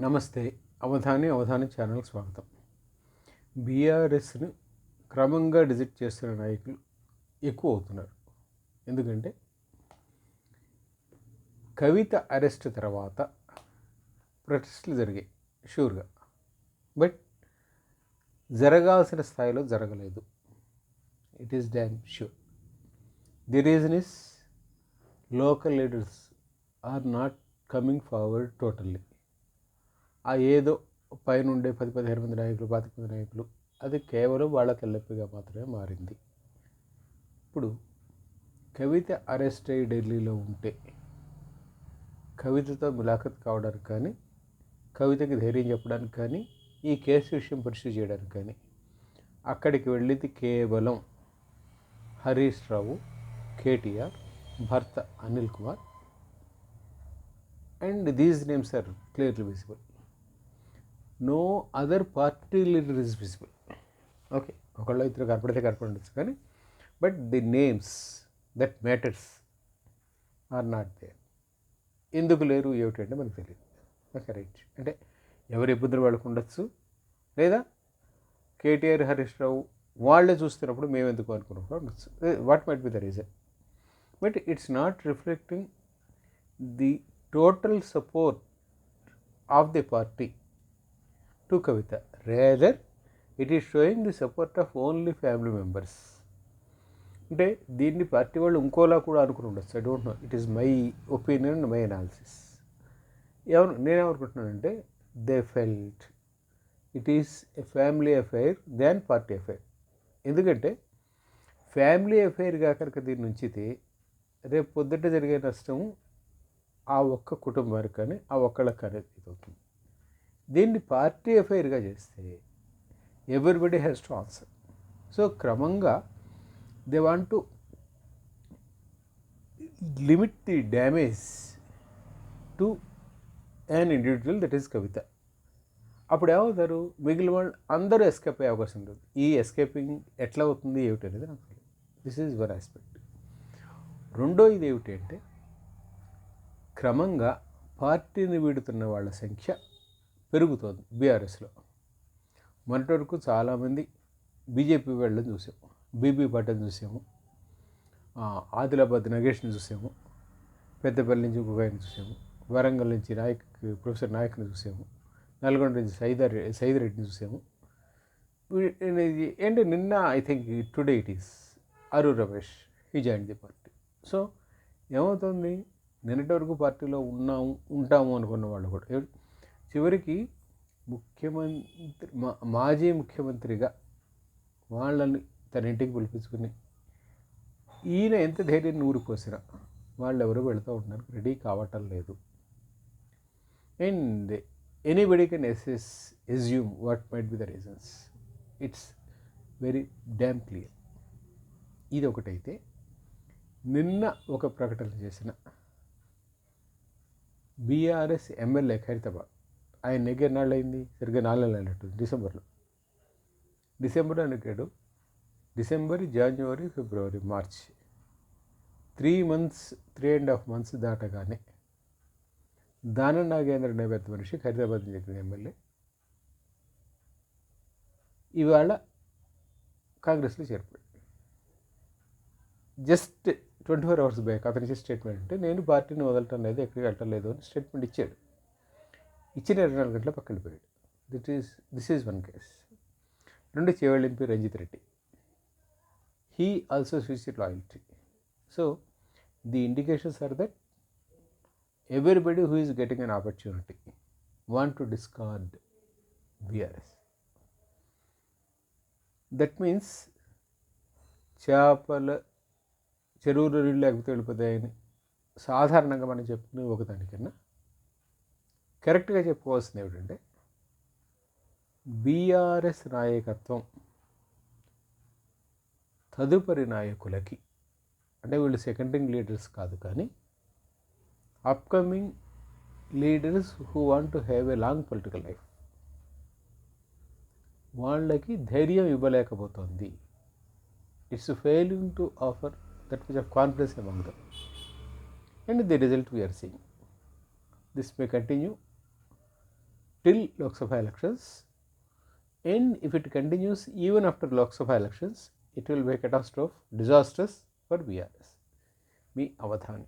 నమస్తే. అవధాని అవధాని ఛానల్ స్వాగతం. బీఆర్ఎస్ని క్రమంగా డిజిట్ చేస్తున్న నాయకులు ఎక్కువ అవుతున్నారు. ఎందుకంటే కవిత అరెస్ట్ తర్వాత ప్రొటెస్టులు జరిగాయి షూర్గా. బట్ జరగాల్సిన స్థాయిలో జరగలేదు. It is damn sure the reason is local leaders are not coming forward totally ఆ ఏదో పైన ఉండే పది పదిహేను మంది నాయకులు పాతిక మంది నాయకులు అది కేవలం వాళ్ళ తెల్లప్పిగా మాత్రమే మారింది. ఇప్పుడు కవిత అరెస్ట్ అయ్యి ఢిల్లీలో ఉంటే కవితతో ములాఖత్ కావడానికి కానీ కవితకి ధైర్యం చెప్పడానికి కానీ ఈ కేసు విషయం పరిశీలి చేయడానికి కానీ అక్కడికి వెళ్ళింది కేవలం హరీష్ రావు కేటీఆర్ భర్త Anil Kumar and these names are clearly visible. No other party leader is visible okay ఒకళ్ళు ఇద్దరు కనపడితే కనపడచ్చు కానీ but the names that matters are not there ఎందుకు లేరు ఏమిటంటే మనకు తెలియదు ఓకే రైట్ అంటే ఎవరి ఇబ్బందులు వాళ్ళకు ఉండొచ్చు లేదా కేటీఆర్ హరీష్ రావు వాళ్ళే చూస్తున్నప్పుడు మేము ఎందుకు అనుకున్నప్పుడు ఉండొచ్చు. What might be the reason but it's not reflecting the total support of the party to Kavitha rather it is showing the support of only family members అంటే దీన్ని పార్టీ వాళ్ళు ఇంకోలా కూడా అనుకుని ఉండొచ్చు. I don't know it is my opinion and my analysis ఎవరు నేనేమనుకుంటున్నానంటే they felt it is a family affair than party affair ఎందుకంటే family అఫైర్గా కనుక దీన్ని ఉంచితే రేపు పొద్దుట జరిగే నష్టం ఆ ఒక్క కుటుంబానికి కానీ ఆ ఒక్కళ్ళకి కానీ అవుతుంది దీన్ని పార్టీ అఫైర్గా చేస్తే everybody has to answer. So క్రమంగా they want to limit the damage to an individual that is Kavitha అప్పుడు ఏమవుతారు? మిగిలిన వాళ్ళు అందరూ ఎస్కేప్ అయ్యే అవకాశం ఉంటుంది. ఈ ఎస్కేపింగ్ ఎట్లా అవుతుంది ఏమిటి అనేది నాకు తెలియదు. దిస్ ఈజ్ వన్ ఆస్పెక్ట్ రెండో ఇది ఏమిటి అంటే క్రమంగా పార్టీని వీడుతున్న వాళ్ళ సంఖ్య పెరుగుతోంది బీఆర్ఎస్లో. మొన్నటి వరకు చాలామంది బీజేపీ వెళ్ళడం చూసాము బీబీ పట్టని చూసాము ఆదిలాబాద్ నగేష్ని చూసాము పెద్దపల్లి నుంచి ఒక ఆయన చూసాము వరంగల్ నుంచి నాయక్ ప్రొఫెసర్ నాయక్ని చూసాము నల్గొండ నుంచి సైదర్ సైదిరెడ్డిని చూసాము ఏంటి నిన్న I think today it is అరు రమేష్ ఈ జాయిన్ ది పార్టీ. సో ఏమవుతుంది? నిన్నటి వరకు పార్టీలో ఉన్నాము ఉంటాము అనుకున్న వాళ్ళు కూడా చివరికి ముఖ్యమంత్రి మా మాజీ ముఖ్యమంత్రిగా వాళ్ళని తన ఇంటికి పిలిపించుకుని ఈయన ఎంత ధైర్యాన్ని ఊరిపోసినా వాళ్ళు ఎవరు వెళుతూ ఉన్నారు రెడీ కావటం లేదు. And anybody can assume what might be the reasons it's very damn clear ఇది ఒకటైతే నిన్న ఒక ప్రకటన చేసిన బీఆర్ఎస్ ఎమ్మెల్యే ఖైరతాబాద్ ఆయన నెగ్గి ఎన్నాళ్ళు అయింది సరిగ్గా నాలుగు నెలలు అయినట్టు డిసెంబర్లో. డిసెంబర్లో నెగ్గాడు డిసెంబర్ జనవరి ఫిబ్రవరి March. Three months three and half months దాటగానే దాన నాగేంద్ర అనే పెద్ద మనిషి ఖైరతాబాద్ చెందిన ఎమ్మెల్యే ఇవాళ కాంగ్రెస్లో చేరిపోయాడు. Just twenty four hours back అతని ఇచ్చే స్టేట్మెంట్ అంటే నేను పార్టీని వదలటం లేదు ఎక్కడికి వెళ్ళటం లేదు అని స్టేట్మెంట్ ఇచ్చాడు. ఇచ్చిన ఇరవై నాలుగు గంటల పక్కన పోయాడు that is this is one case రెండు చేవళ్ళింపి Ranjith Reddy. He also switch loyalty so the indications are that everybody who is getting an opportunity want to discard BRS that means చేపల చెరువులు నీళ్ళు లేకపోతే వెళ్ళిపోతాయని సాధారణంగా మనం చెప్పుకునే ఒకదానికన్నా కరెక్ట్గా చెప్పుకోవాల్సింది ఏమిటంటే బీఆర్ఎస్ నాయకత్వం తదుపరి నాయకులకి అంటే వీళ్ళు సెకండింగ్ లీడర్స్ కాదు కానీ upcoming leaders who want to have a long political life వాళ్ళకి ధైర్యం ఇవ్వలేకపోతుంది. It's failing to offer that much of confidence among them and the result we are seeing this may continue till Lok Sabha elections and if it continues even after Lok Sabha elections, it will be a catastrophe, disastrous for BRS. Be avadhani.